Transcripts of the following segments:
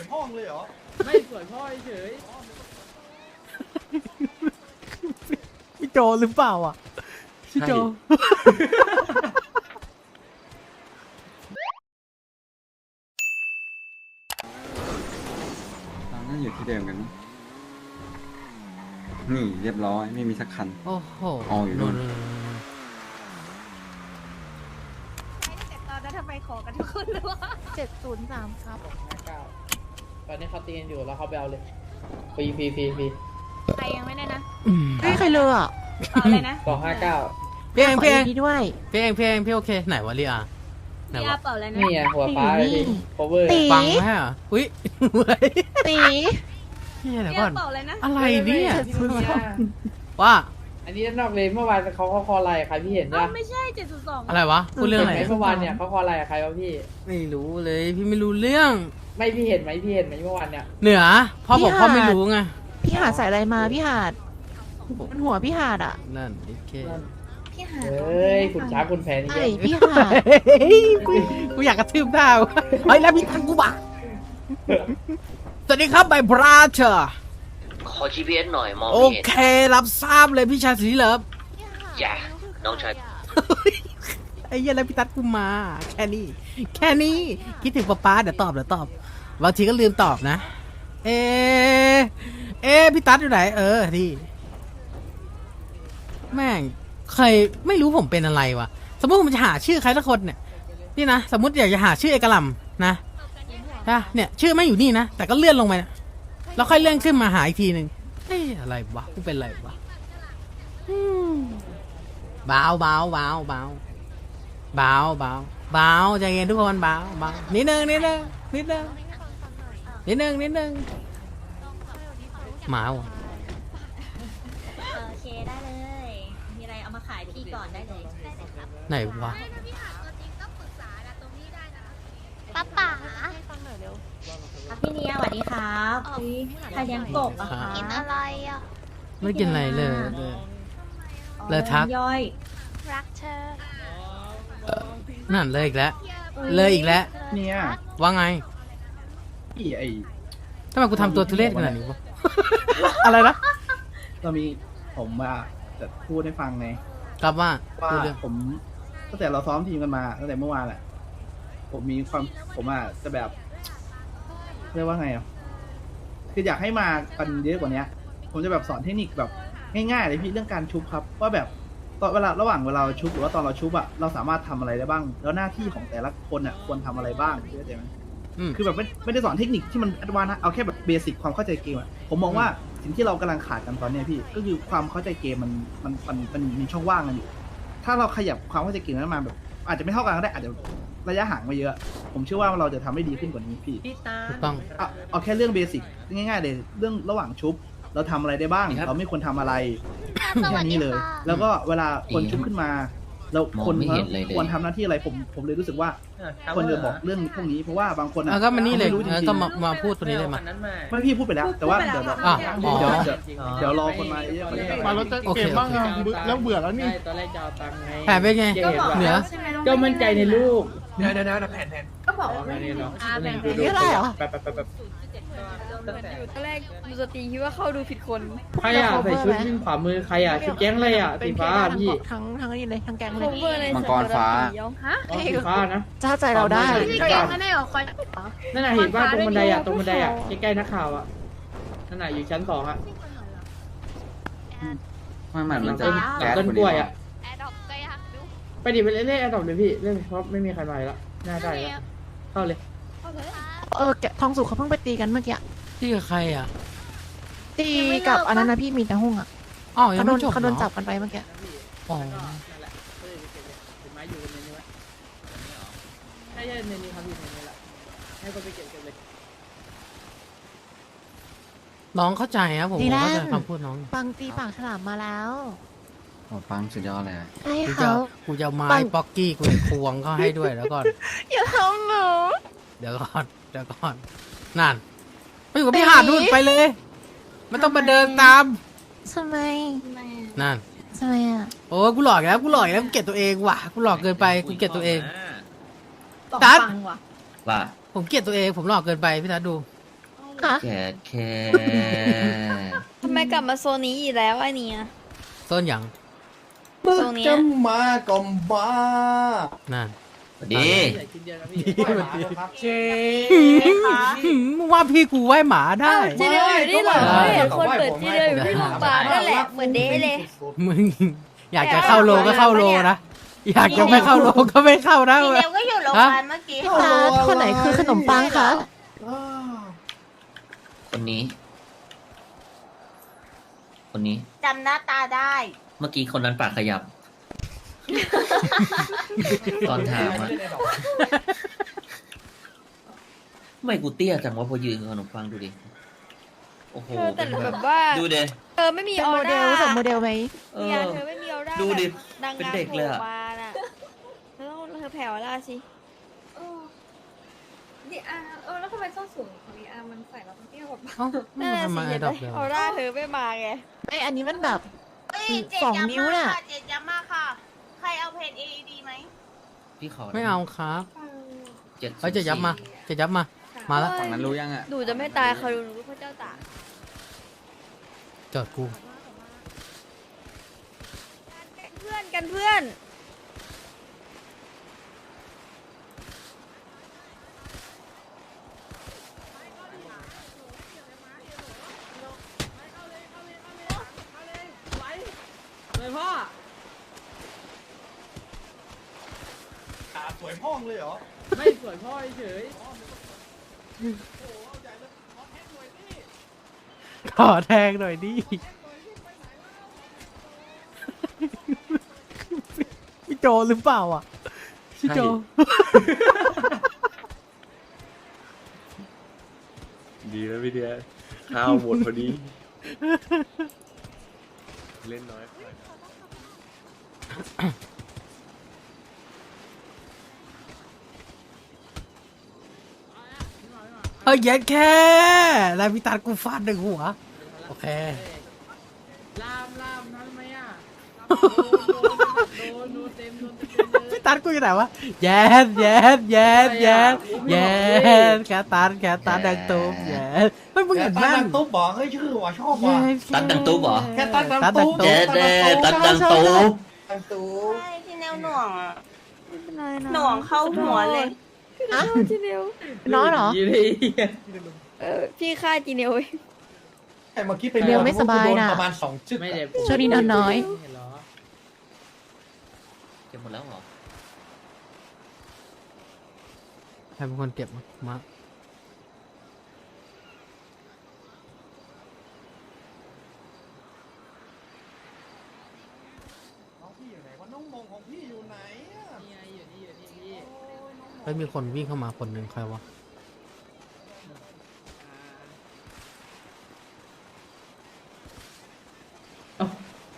วยพ่องเลยเหรอ ไม่สวยพ่อเฉยพี่โจหรือเปล่าอะพี่โจเราน่าอยู่ที่เดิมกันนะนี่เรียบร้อยไม่มีสักคัน โอ้โหอ๋ออยู่นู่นตอนนั้นทำไมขอกันทุกคนเลยวะเจ็ดศูนย์สามครับ ตอนนี้เขาตีกันอยู่แล้วเขาไปเอาเลยฟรีฟรีฟรีฟรีใครยังไม่ได้นะเฮ้ยใครเลยอะเอาเลยนะสองห้าเก้าพี่เองพี่เองพี่ด้วยพี่เองพี่เองพี่โอเค ไหนวะเรียไหนพี่อาวะเปล่าเลยนะนี่ไงหัวฟ้าเลยพี่ cover ตีฟังไหมอะอุ้ยเฮ้ยตีพี่อะไรพี่ก่ออานเปล่าเลยนะอะไรเนี่ยพี่เนี่ยว่า อันนี้นอกเลยเมื่อวานเขาเขาคออะไรใครพี่เห็นเอ้าปะไม่ใช่เจ็ดศูนย์สองอะไรวะพูดเรื่องอะไรเห็นไหมเมื่อวานเนี่ยเขาคออะไรใครวะพี่ ไม่รู้เลยพี่ไม่รู้เรื่อง ไม่พี่เห็นไหมพี่เห็นไหมเมื่อวานเนี่ยเหนือพ่อบอกพ่อไม่รู้ไงพี่หาดใส่อะไรมาพี่หาดมันหัวพี่หาดอะนั่นโอเคพี่หาเฮ้ยคุณช้างคุณแผนนี่ใช่เยอะพี่หาดเฮ้ยกูกูอยากกระทืบหน้าว่ะเฮ้ยแล้วพี่ทังกูบ้าสวัสดีครับไบพราเชอร์ขอ GPS หน่อยมองโอไม่เห็นเค รับทราบเลยพี่ชายสีเลิฟอย่าน้องชาย ไอ้เหี้ยแล้วพี่ตัดกูมา แค่นี้ แค่นี้ คิดถึงป๊าป๊าเดี๋ยวตอบเดี๋ยวตอบบางทีก็ลืมตอบนะ เอ เอพี่ตัดอยู่ไหน เออที่แม่งใครไม่รู้ผมเป็นอะไรวะสมมติผมจะหาชื่อใครสักคนเนี่ยนี่นะสมมติอยากจะหาชื่อเอกลัมนะนะเนี่ย ชื่อไม่อยู่นี่นะแต่ก็เลื่อนลงไปนะแล้วค่อยเลื่อนขึ้นมาหาอีกทีหนึ่งเอ้ยอะไรวะกูเป็นอะไรวะอืมเบาเบาเบาบา เบาเบาเบาใจเย็นทุกคนเบาเบานิดนึงนิดนึงนิดนึงนิดนึงนิดนึงหมาว่ะโอเคได้เลย มีอะไรเอามาขายพี่ก่อนได้เลยได้เลยครับไหนวะป้าป๋าครับพี่เนียสวัสดีครับใครเลี้ยงกบอะคะกินอะไรอะไม่กินอะไรเลยเลยเลยทักย่อยรักเธอ นั่นเลยอีกแล้ว เลยอีกแล้วเนี่ยว่าไงพี่ไอทำไมกูทำตัวทุเรศขนาดนี้วะอะไรนะเรามีผมว่าจะพูดให้ฟังไงกลับว่าว่าพูดเรื่องผมตั้งแต่เราซ้อมทีมกันมาตั้งแต่เมื่อวานแหละผมมีความผมอะจะแบบเรียกว่าไงอะคืออยากให้มากันเยอะกว่านี้ผมจะแบบสอนเทคนิคแบบง่ายๆเลยพี่เรื่องการชุบครับ ว่าแบบ ตอนเวลาระหว่างเวลาเราชุบหรือว่าตอนเราชุบอะเราสามารถทำอะไรได้บ้าง แล้วหน้าที่ของแต่ละคนอะควรทำอะไรบ้างเข้าใจไหมอืม คือแบบไม่ไม่ได้สอนเทคนิคที่มันแอดวานซ์นะเอาแค่แบบเบสิกความเข้าใจเกมอะผมมองว่าสิ่งที่เรากำลังขาดกันตอนเนี้ยพี่ก็คือความเข้าใจเกมมันมันมันมันมีช่องว่างกันอยู่ ถ้าเราขยับความเข้าใจเกมนั้นมาแบบอาจจะไม่เท่ากันก็ได้อาจจะระยะห่างมาเยอะ ผมเชื่อว่าเราจะทำให้ดีขึ้นกว่านี้พี่ถูกต้อง เอาเอาแค่เรื่องเบสิกง่ายๆเลยเรื่องระหว่างชุบ เราทำอะไรได้บ้างเราไม่ควรทำอะไรสวั แค่สดีนี้เลยค่ะแล้วก็เวลาคนชุบขึ้นมา เราคนมองไม่เห็นเลยเลยควรทำหน้าที่อะไรผมผมเลยรู้สึกว่าควรจะบอกเรื่องพวกนี้เพราะว่าบางคนอะอะก็มานี่เลยขไรู้จริงแล้วๆก็มามาพูดตัวนี้เลยมาไม่พี่พูดไปแล้ว แต่ว่าเดี๋ยวเดี๋ยวอะอ๋อเดี๋ยวเดี๋ยวเดี๋ยวรอคนมาเยอะๆกว่านี้ก่อนมาแล้วจะโอเคเก็บบ้างโอเคอะเบื่อแล้วเบื่อแล้วนี่ตอนแรกจะเอาตังค์ไงแผนเป็นไงก็บอกเหนือใช่ไหมน้องก็มั่นใจในลูกเดี๋ยวเดี๋ยวเดี๋ยวแผนแผนก็บอกว่าไม่ได้เนาะอ่าแบ่งดูนี่อะไรเหรอ แบบแบบแบบแบบตอนแรกดูสตรีคิดว่าเข้าดูผิดคนใครอะใส่ชุดวิ่งขวามือใครอะชุดแก๊งอะไรอะสีฟ้าพี่ทั้งทั้งนี้เลยทั้งแกงเลโคเวอร์ยเลยมังกรฟ้า ฮะอ๋อสีฟ้านะถ้าใจเราได้พี่พี่แกงไม่ได้หรอคอยนั่นน่ะเห็นว่าตรงบันไดอะตรงบันไดอะใกล้ๆนักข่าวอะนั่นน่ะอยู่ชั้นสองอะไม่มันมันจะหลังแก๊สต้นคนกล้นี้วยเหรออะแอร์ดรอปก็อยากดูไปดิไปเล่นเล่นแอดดอกเลยพี่เล่นเพราะไม่มีใครมาแล้วน่าได้แล้วเข้าเลยเออแกะทองสุกเขาเพิ่งไปตีกันเมื่อกี้ที่กับใครอะตีกับอันนั้นนะพี่มีแต่หุ่งอะอ๋อยังเขาโดไม่นจบเขาโดนเหรอจับกันไปเมื่อกี้อ๋อนั่นแหละเออเก็บเลยเก็บไม้อยู่ในนี้ไว้ใช่ใช่ในนี้ครับอยู่ในนี้แหละให้คนไปเก็บเก็บเลยน้องเข้าใจครับผมผมเข้าใจคำพูดน้องปังตีปากฉลามมาแล้วโอ้ปังสุดยอดเลยอะให้กูจะเขากูจะเอาไม้ปังป๊อกกี้กูจะควงเขาให้ด้วยแล้วก่อนอย่าทำหนูเดี๋ยวก่อน เดี๋ยวก่อนนั่นไปอยู่กับพี่หาดนู่นไปเลยไม่ต้องมาเดินตามทำไมนั่นทำไมอะโอ้ยกูหลอกอีกแล้วกูหลอกอีกแล้วกูเกลียดตัวเองว่ะกูหลอกเกินไปกูเกลียดตัวเองตอบตัด ฟังว่ะว่าผมเกลียดตัวเองผมหลอกเกินไปพี่ทัศน์ดูฮะแกแค่ทำไมกลับมาโซนนี้อีกแล้วไอ้เนี่ยต้นอย่างโซนเนี้ยมาก็มานั่น สวัสดีใหญ่ชิ้นเดียวนะพี่เชมึงว่าพี่กูไหว้หมาได้ จีเดียวอยู่นี่เหรอได้ไม่เห็นคนเปิดจีเดียวอยู่ที่โรงพยาบาลนั่นแหละเหมือนเด้เลย มึงอยากจะเข้าโลก็เข้าโลนะ อยากจะไม่เข้าโลก็ไม่เข้านะพี่เดียวก็อยู่โรงพยาบาลเมื่อกี้พี่ตาคนไหนคือขนมปังคะคนนี้ คนนี้จำหน้าตาได้ เมื่อกี้คนนั้นปากขยับ ตอนถามอะทำไมกูเตี้ยจังวะพอยืนกับขนมปังดูดิ โอ้โหเธอแต่แบบว่าดูดิเธอไม่มีเป็นออโมเดร่าลสมโมเดลไหมเอเนี่ยอเธอไม่มีออร่าดูดิแบบนางเป็นงามเด็กเลยอะ โผมาน่ะเธอต้องเธอแผ่วออร่าสิดีอาเออแล้วทำไมส้นสูงของดีอามันใส่แล้วมันเตี้ยกว่าปะเอ้านั่นแหละทำไมสิไอ้เห็นดไหมอกเดียวออร่าเธอไม่มาไง ไออันนี้มันแบบ เอ้ยเจ็ดสองย้ำนิ้วมากน่ะค่ะ เจ็ดย้ำมากค่ะใคร เอาเพจ AED ไหมพี่ขอไม่เอาครับเจ็ดเฮ้ยจะยับมาจะยับมา มาแล้วฝั่งนั้นรู้ยังอะหนูจะไม่ตายเขาดูหนูเป็นพระเจ้าตากจอดกู เพื่อนกันเพื่อน สวยพ่องเลยเหรอไม่สวยพ่อเฉยขอแทงหน่อยดิพี่โจหรือเปล่าอะพี่โจ ดีแล้วพี่เดียข้าวหมดพอดี เล่นน้อย อ้ยเย็ดแค่แล้วพี่ตัดกูฟาดหนึ่งหัว โอเค ลามลามทำไมอะโดนโดนโดนเต็มโดนเต็มเลยพี่ตัดกูอยู่ไหนวะแย่แย่แย่แย่แย่แกตันแกตันดังตูมแย่เฮ้ยมึงเห็นแม่นตุ๊บบอกเฮ้ยชื่อว่ะชอบว่ะตัดดังตุ๊บเหรอแค่ตัดดังตัดดังตุ๊บตุ๊เจ๊บเด้ตัดดังตุ๊บดังตุ๊บใช่ที่แนวหน่วงอะไม่เป็นไรนะหน่วงเข้าหัวเลย อะจีเดียวน้อยเหรอ ยี่ดีเออพี่ฆ่าจีเดียวเองไอ้เมื่อกี้ไปเดี๋ยวไม่สบายน่ะประมาณสองจึกไม่เด็ช่วงนี้นอนน้อย เห็นเหรอเก็บหมดแล้วเหรอใครเป็นคนเก็บมามาน้องพี่อยู่ไหนวะน้องมงของพี่อยู่ไหนอะ นี่ไงอยู่นี่อยู่นี่พี่ เฮ้ยมีคนวิ่งเข้ามาคนหนึ่งใครวะเอ้า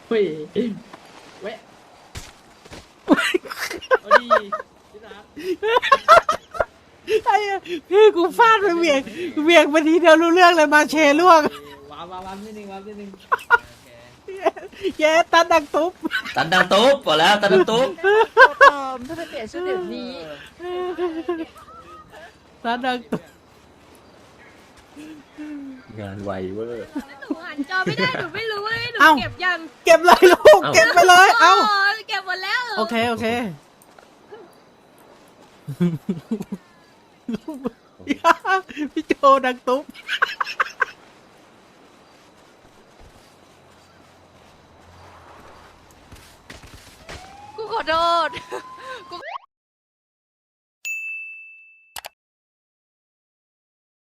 เฮ้ยเว้ยเอาดีพี่รักไอ้พี่กูฟาดไปเวียงเวียงไปทีเดียวรู้เรื่องเลยมาเชล่วง ว้าวว้าวว้าวนิดนึงว้าวนิดนึง แย่ตันดังตุ๊บตัดดังตุ๊บบอกแล้วตัดดังตุ๊บปลอมถ้าไปเปลี่ยนชื่อเดี๋ยวนี้ ตันดังตุ๊บงานไวเวอร์ หนูหันจอไม่ได้ หนูไม่รู้ว่าหนูเอ้า เก็บยังเก็บเลยลูกเก็บไปเลย เอ้าโเก็บหมดแล้วโอเค โอเค พี่โจดังตุ๊บ กูข อโทษ